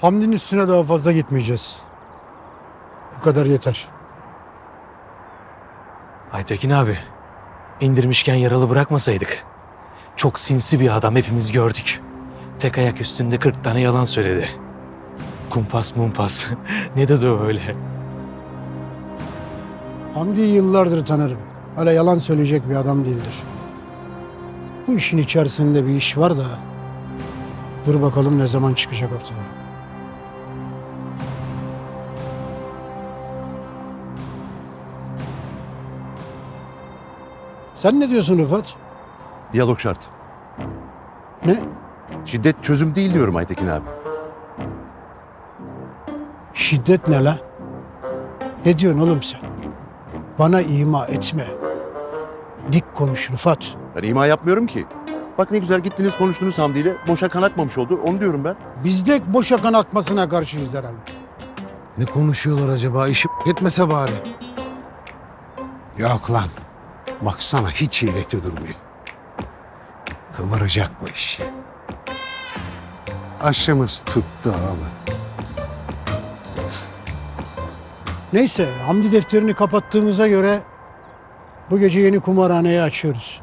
Hamdi'nin üstüne daha fazla gitmeyeceğiz. Bu kadar yeter. Aytekin abi, indirmişken yaralı bırakmasaydık. Çok sinsi bir adam hepimiz gördük. Tek ayak üstünde 40 tane yalan söyledi. Kumpas mumpas. ne dedi o öyle? Hamdi'yi yıllardır tanırım. Öyle yalan söyleyecek bir adam değildir. Bu işin içerisinde bir iş var da... Dur bakalım ne zaman çıkacak ortaya. Sen ne diyorsun Rıfat? Diyalog şart. Ne? Şiddet çözüm değil diyorum Aytekin abi. Şiddet ne la? Ne diyorsun oğlum sen? Bana ima etme. Dik konuş Rıfat. Ben ima yapmıyorum ki. Bak ne güzel gittiniz konuştunuz Hamdi ile. Boşa kan akmamış oldu. Onu diyorum ben. Biz de boşa kan akmasına karşıyız herhalde. Ne konuşuyorlar acaba? İşi etmese bari. Yok lan. Baksana hiç iğreti durmuyor. Kıvıracak bu iş. Aşımız tuttu oğlum. Neyse Hamdi defterini kapattığımıza göre bu gece yeni kumarhaneyi açıyoruz.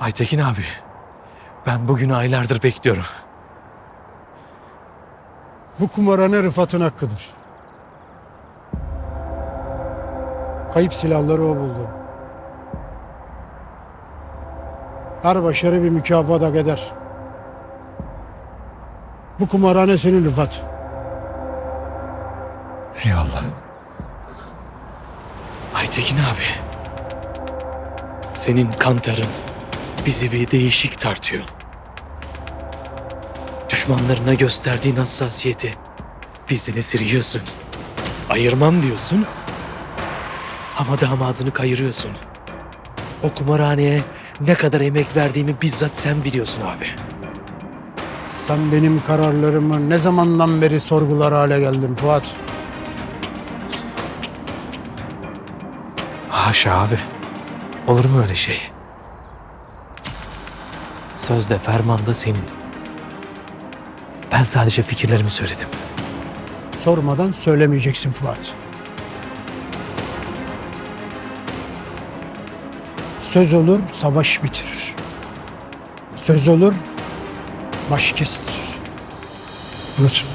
Aytekin abi, ben bugünü aylardır bekliyorum. Bu kumarhane Rıfat'ın hakkıdır. Kayıp silahları o buldu. Her başarı bir mükafat hak eder. Bu kumarhane senin Rıfat. Eyvallah. Aytekin abi, senin kantarın bizi bir değişik tartıyor. Düşmanlarına gösterdiğin hassasiyeti bizden esirgiyorsun. Ayırmam diyorsun ama damadını kayırıyorsun. O kumarhaneye ne kadar emek verdiğimi bizzat sen biliyorsun abi. Sen benim kararlarımı ne zamandan beri sorgular hale geldin Fuat. Haşa abi. Olur mu öyle şey? Sözde fermanda senin. Ben sadece fikirlerimi söyledim. Sormadan söylemeyeceksin Fuat. Söz olur savaş bitirir. Söz olur baş kestirir. Unutma.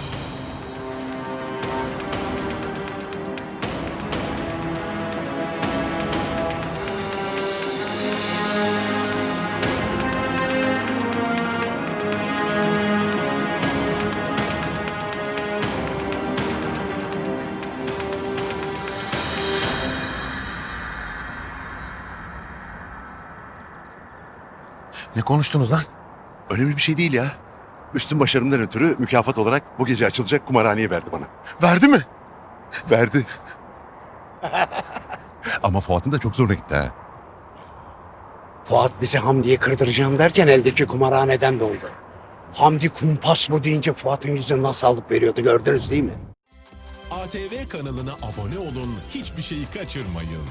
Ne konuştunuz lan? Önemli bir şey değil ya. Üstün başarımdan ötürü mükafat olarak bu gece açılacak kumarhaneyi verdi bana. Verdi mi? Verdi. Ama Fuat'ın da çok zoruna gitti ha. Fuat bizi Hamdi'yi kırdıracağım derken eldeki kumarhaneden doldu. Hamdi kumpas bu deyince Fuat'ın yüzüne nasıl alıp veriyordu gördünüz değil mi? ATV kanalına abone olun, hiçbir şeyi kaçırmayın.